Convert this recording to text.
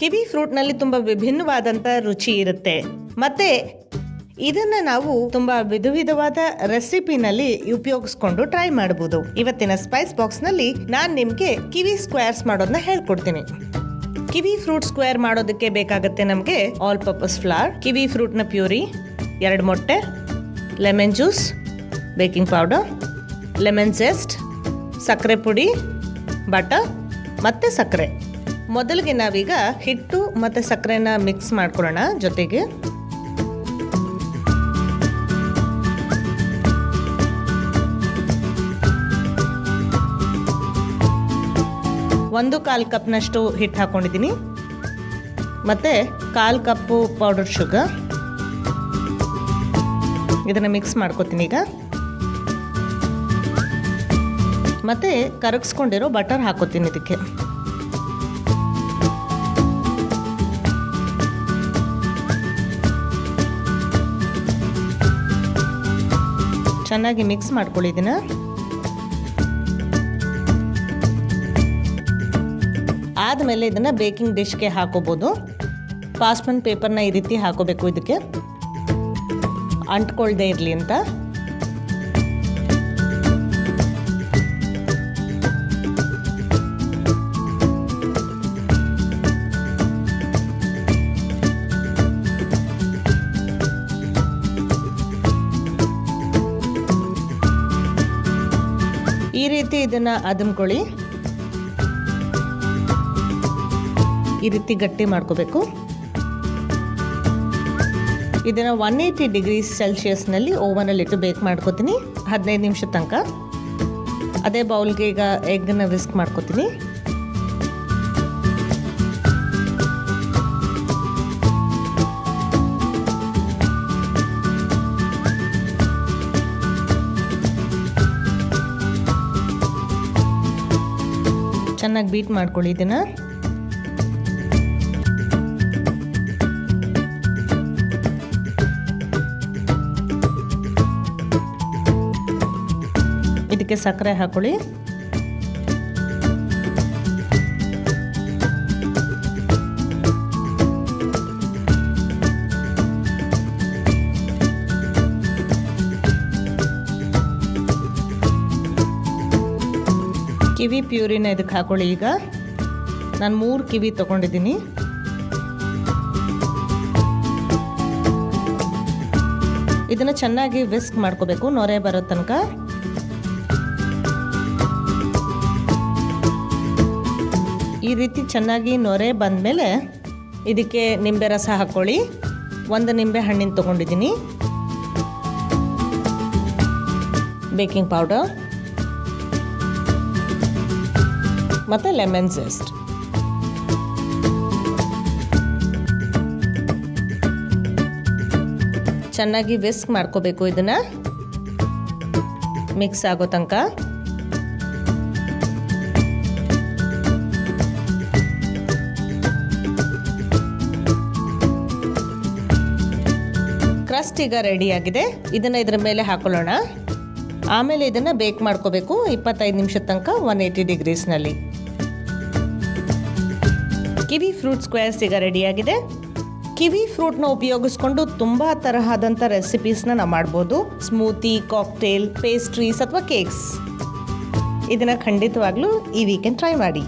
ಕಿವಿ ಫ್ರೂಟ್ನಲ್ಲಿ ತುಂಬ ವಿಭಿನ್ನವಾದಂಥ ರುಚಿ ಇರುತ್ತೆ. ಮತ್ತೆ ಇದನ್ನ ನಾವು ತುಂಬಾ ವಿಧ ವಿಧವಾದ ರೆಸಿಪಿನಲ್ಲಿ ಉಪಯೋಗಿಸ್ಕೊಂಡು ಟ್ರೈ ಮಾಡಬಹುದು ಇವತ್ತಿನ ಸ್ಪೈಸ್ ಬಾಕ್ಸ್ನಲ್ಲಿ ನಾನು ನಿಮಗೆ ಕಿವಿ ಸ್ಕ್ವೇರ್ಸ್ ಮಾಡೋದನ್ನ ಹೇಳ್ಕೊಡ್ತೀನಿ. ಕಿವಿ ಫ್ರೂಟ್ ಸ್ಕ್ವೇರ್ ಮಾಡೋದಕ್ಕೆ ಬೇಕಾಗುತ್ತೆ ನಮಗೆ ಆಲ್ ಪರ್ಪಸ್ ಫ್ಲಾರ್, ಕಿವಿ ಫ್ರೂಟ್ನ ಪ್ಯೂರಿ, ಎರಡು ಮೊಟ್ಟೆ, lemon juice, baking powder, lemon zest ಸಕ್ಕರೆ ಪುಡಿ, ಬಟರ್ ಮತ್ತು ಸಕ್ಕರೆ. ಮೊದಲಿಗೆ ನಾವೀಗ ಹಿಟ್ಟು ಮತ್ತು ಸಕ್ಕರೆನ ಮಿಕ್ಸ್ ಮಾಡ್ಕೊಳ್ಳೋಣ ಜೊತೆಗೆ. ಒಂದು ಕಾಲು ಕಪ್ನಷ್ಟು ಹಿಟ್ಟು ಹಾಕ್ಕೊಂಡಿದ್ದೀನಿ ಮತ್ತು ಕಾಲು ಕಪ್ಪು ಪೌಡರ್ ಶುಗರ್ ಇದನ್ನು ಮಿಕ್ಸ್ ಮಾಡ್ಕೋತೀನಿ ಈಗ. ಮತ್ತು ಕರಗಿಸ್ಕೊಂಡಿರೋ ಬಟರ್ ಹಾಕೋತೀನಿ ಇದಕ್ಕೆ. ಚೆನ್ನಾಗಿ ಮಿಕ್ಸ್ ಮಾಡ್ಕೊಳ್ಳಿ ಇದನ್ನ. ಆದಮೇಲೆ ಇದನ್ನು ಬೇಕಿಂಗ್ ಡಿಶ್ಗೆ ಹಾಕೋಬೋದು. ಪಾಸ್ಪನ್ ಪೇಪರ್ನ ಈ ರೀತಿ ಹಾಕೋಬೇಕು ಇದಕ್ಕೆ. ಅಂಟ್ಕೊಳ್ದೇ ಇರಲಿ ಅಂತ. ರೀತಿ ಇದನ್ನ ಅದಮ್ಕೊಳ್ಳಿ ಈ ರೀತಿ ಗಟ್ಟಿ ಮಾಡ್ಕೋಬೇಕು. ಇದನ್ನು ಒನ್ ಏಯ್ಟಿ ಡಿಗ್ರಿ ಸೆಲ್ಸಿಯಸ್ನಲ್ಲಿ ಓವನಲ್ಲಿ ಇಟ್ಟು ಬೇಕ್ ಮಾಡ್ಕೋತೀನಿ. ಹದಿನೈದು ನಿಮಿಷ ತನಕ. ಅದೇ ಬೌಲ್ಗೆ ಈಗ ಎಗ್ನ ವಿಸ್ಕ್ ಮಾಡ್ಕೋತೀನಿ. ಚೆನ್ನಾಗಿ ಬೀಟ್ ಮಾಡ್ಕೊಳ್ಳಿ ಇದನ್ನ. ಇದಕ್ಕೆ ಸಕ್ಕರೆ ಹಾಕೊಳ್ಳಿ. ಕಿವಿ ಪ್ಯೂರಿನ ಇದಕ್ಕೆ ಹಾಕೊಳ್ಳಿ ಈಗ. ನಾನು ಮೂರು ಕಿವಿ ತಗೊಂಡಿದ್ದೀನಿ. ಇದನ್ನು ಚೆನ್ನಾಗಿ ವಿಸ್ಕ್ ಮಾಡ್ಕೋಬೇಕು, ನೊರೆ ಬರೋ ತನಕ. ಈ ರೀತಿ ಚೆನ್ನಾಗಿ ನೊರೆ ಬಂದಮೇಲೆ ಇದಕ್ಕೆ ನಿಂಬೆ ರಸ ಹಾಕ್ಕೊಳ್ಳಿ ಒಂದು ನಿಂಬೆ ಹಣ್ಣಿನ ತೊಗೊಂಡಿದ್ದೀನಿ. ಬೇಕಿಂಗ್ ಪೌಡರ್ ಮತ್ತು ಲೆಮನ್ ಜೆಸ್ಟ್ ಚೆನ್ನಾಗಿ ವಿಸ್ಕ್ ಮಾಡ್ಕೋಬೇಕು ಇದನ್ನು. ಮಿಕ್ಸ್ ಆಗೋ ತನಕ. ಕ್ರಸ್ಟ್ ಈಗ ಆಗಿದೆ. ಇದನ್ನು ಇದರ ಮೇಲೆ ಹಾಕೊಳ್ಳೋಣ. ಆಮೇಲೆ ಇದನ್ನು ಬೇಕ್ ಮಾಡ್ಕೋಬೇಕು. ಇಪ್ಪತ್ತೈದು ನಿಮಿಷದ ತನಕ ಒನ್ ಏಯ್ಟಿ ಡಿಗ್ರೀಸ್ನಲ್ಲಿ ಕಿವಿ ಫ್ರೂಟ್ ಸ್ಕ್ವೇರ್ಸ್ ಈಗ ರೆಡಿಯಾಗಿದೆ ಕಿವಿ ಫ್ರೂಟ್ನ ಉಪಯೋಗಿಸ್ಕೊಂಡು ತುಂಬ ತರಹದಂಥ ರೆಸಿಪೀಸ್ನ ನಾವು ಮಾಡ್ಬೋದು. ಸ್ಮೂತಿ ಕಾಕ್ಟೇಲ್ ಪೇಸ್ಟ್ರೀಸ್ ಅಥವಾ ಕೇಕ್ಸ್ ಇದನ್ನು ಖಂಡಿತವಾಗ್ಲೂ ಈ ವೀಕೆಂಡ್ ಟ್ರೈ ಮಾಡಿ.